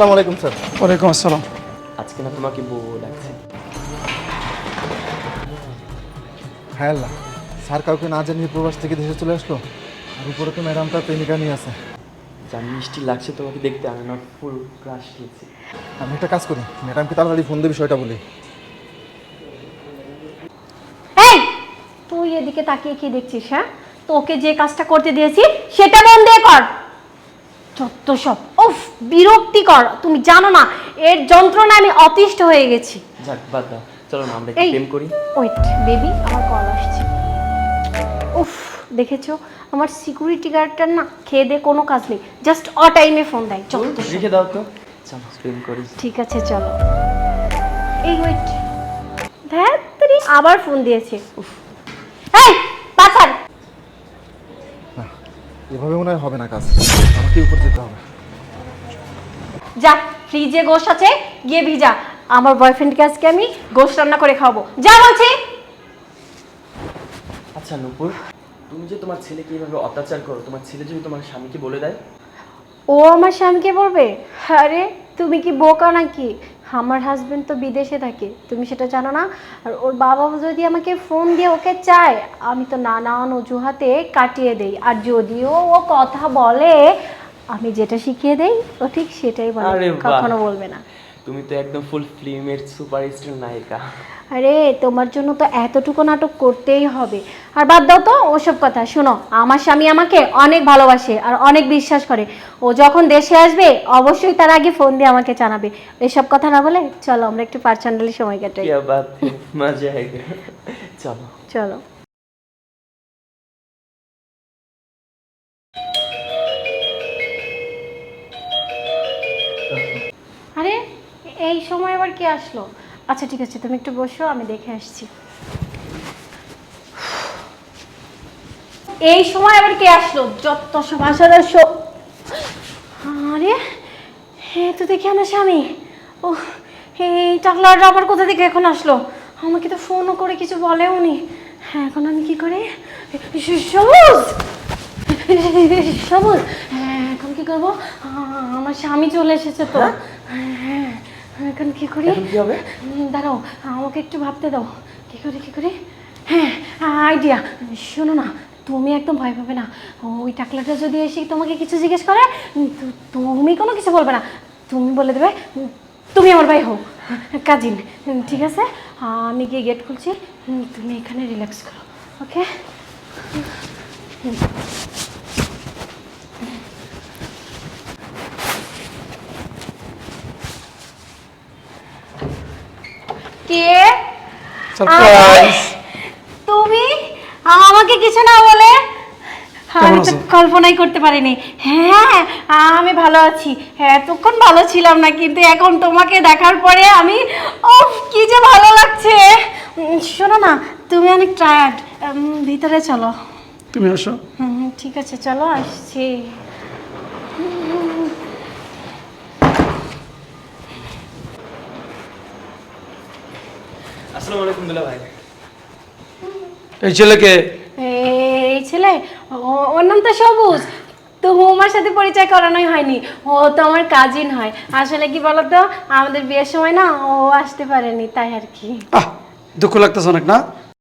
আসসালামু আলাইকুম স্যার। ওয়ালাইকুম আসসালাম। আজকে না তোমাকে বউ লাগছে হ্যাঁ আল্লাহ। স্যার কাউকে না জানিয়ে প্রবাস থেকে দেশে চলে আসলো? আর উপরে তো ম্যাডাম তার প্রেমিকা নিয়ে আছে। যা মিষ্টি লাগছে তোমাকে দেখতে আমি না ফুল ক্রাশ খেয়েছি আমি একটা কাজ করি। ম্যাডামকে তাড়াতাড়ি ফোন দিয়ে বিষয়টা বলি। এই তুই এদিকে তাকিয়ে কি দেখছিস হ্যাঁ? তোকে যে কাজটা করতে দিয়েছি সেটা মন দিয়ে কর। যত সব। উফ বিরক্তিকর তুমি জানো না এর যন্ত্রণা আমি অতিষ্ঠ হয়ে গেছি। যাক বাদ দাও। চলো না আমরা একটু এই প্রেম করি। ওয়েট বেবি আমার কল আসছে। উফ দেখেছ? আমার সিকিউরিটি গার্ডটার না খেয়ে দে কোনো কাজ নেই। জাস্ট অ টাইমে ফোন দেয়। সব। রেখে দাও তো। চলো প্রেম করি। ঠিক আছে চলো। এই ওয়েট ধ্যাত্রি আবার ফোন দিয়েছে। উফ এই পাছার এভাবে মনে হয় হবে না কাজ। আমাকে উপর যেতে হবে। যা ফ্রিজে গোশ আছে গিয়ে ভিজা। আমার বয়ফ্রেন্ডকে আজকে আমি গোশ রান্না করে খাওয়াবো। যা বলছি! আচ্ছা নূপুর তুমি যে তোমার ছেলেকে এইভাবে অত্যাচার করো তোমার ছেলে যদি তোমার স্বামীকে বলে দেয়? ও আমার স্বামীকে বলবে? আরে তুমি কি বোকা নাকি? আমার হাজবেন্ড তো বিদেশে থাকে তুমি সেটা জানো না? আর ওর বাবা যদি আমাকে ফোন দিয়ে ওকে চায় আমি তো নানান অজুহাতে কাটিয়ে দেই। আর যদিও ও কথা বলে আমি যেটা শিখিয়ে দেই ও ঠিক সেটাই বলে কখনো বলবে না। তুমি তো একদম ফুল ফিল্মের সুপারস্টার নায়িকা। আরে তোমার জন্য তো এতটুকু নাটক করতেই হবে। আর বাদ দাও তো ওসব কথা শোনো আমার স্বামী আমাকে অনেক ভালোবাসে আর অনেক বিশ্বাস করে। ও যখন দেশে আসবে অবশ্যই তার আগে ফোন দিয়ে আমাকে জানাবে। এসব কথা না বলে চলো আমরা একটু পার্সান্ডালি সময় কাটাই। মজা চলো। চলো। এই সময় আবার কে আসলো? আচ্ছা ঠিক আছে তুমি একটু বসো আমি দেখে আসছি। এই সময় আবার কে আসলো? যত সব আসার আরে হ্যাঁ তো দেখি আমার স্বামী। ও এই টাকলাটা আবার কোথা থেকে এখন আসলো? আমাকে তো ফোনও করে কিছু বলেও নি। হ্যাঁ এখন আমি কি করি? সবুজ! সবুজ! হ্যাঁ এখন কি করব? আমার স্বামী চলে এসেছে তো। হ্যাঁ এখন কি করি? এখন কি হবে? দাঁড়াও আমাকে একটু ভাবতে দাও। কি করি কি করি? হ্যাঁ আইডিয়া শোনো না তুমি একদম ভয় পাবে না। ওই টাকলাটা যদি এসে তোমাকে কিছু জিজ্ঞেস করে তুমি কোনো কিছু বলবে না। তুমি বলে দেবে তুমি আমার ভাই হও কাজিন। ঠিক আছে? আমি গিয়ে গেট খুলছি। তুমি এখানে রিল্যাক্স করো ওকে কে? সারপ্রাইজ তুমি? আমাকে কিছু না বলে? আমি তো কল্পনাই করতে পারিনি। হ্যাঁ আমি ভালো আছি। হ্যাঁ এতক্ষণ ভালো ছিলাম না কিন্তু এখন তোমাকে দেখার পরে আমি ও কি যে ভালো লাগছে। শোনো না তুমি অনেক টায়ার্ড ভিতরে চলো। তুমি আসো। হুম, ঠিক আছে চলো আসছি। আসসালামু আলাইকুম দুলা ভাই। এই ছেলেকে? এই ছেলে ও- ওর নাম তো সবুজ। তো হোমার সাথে পরিচয় করানোই হয়নি। ও তো আমার কাজিন হয়। আসলে কি বলতো আমাদের বিয়ের সময় না ও আসতে পারেনি তাই আর কি। দুঃখ লাগতেছে অনেক না?